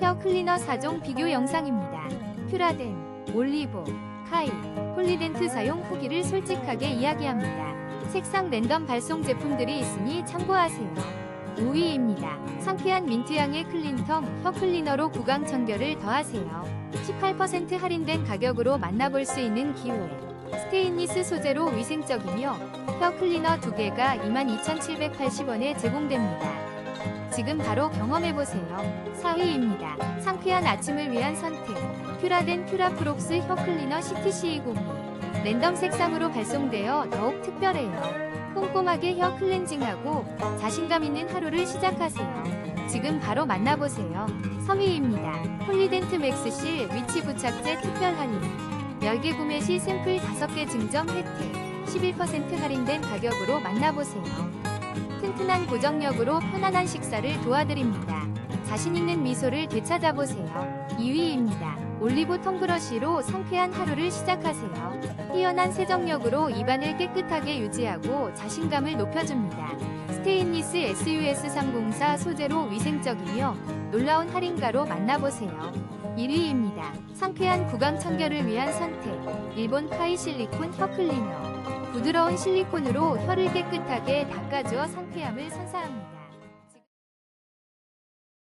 헤어 클리너 4종 비교 영상입니다. 퓨라덴, 올리보, 카이, 폴리덴트 사용 후기를 솔직하게 이야기합니다. 색상 랜덤 발송 제품들이 있으니 참고하세요. 5위입니다. 상쾌한 민트향의 클린텀 혀 클리너로 구강 청결을 더하세요. 18% 할인된 가격으로 만나볼 수 있는 기회. 스테인리스 소재로 위생적이며 혀 클리너 2개가 22,780원에 제공됩니다. 지금 바로 경험해보세요. 4위입니다. 상쾌한 아침을 위한 선택. 퓨라덴 퓨라프록스 혀 클리너 CTC202. 랜덤 색상으로 발송되어 더욱 특별해요. 꼼꼼하게 혀 클렌징하고 자신감 있는 하루를 시작하세요. 지금 바로 만나보세요. 3위입니다. 폴리덴트 맥스실 위치 부착제 특별 할인. 10개 구매 시 샘플 5개 증정 혜택. 11% 할인된 가격으로 만나보세요. 튼튼한 고정력으로 편안한 식사를 도와드립니다. 자신 있는 미소를 되찾아보세요. 2위입니다. 올리브 텀브러쉬로 상쾌한 하루를 시작하세요. 뛰어난 세정력으로 입안을 깨끗하게 유지하고 자신감을 높여줍니다. 스테인리스 SUS304 소재로 위생적이며 놀라운 할인가로 만나보세요. 1위입니다. 상쾌한 구강 청결을 위한 선택. 일본 카이 실리콘 혀 클리너. 부드러운 실리콘으로 혀를 깨끗하게 닦아주어 상쾌함을 선사합니다.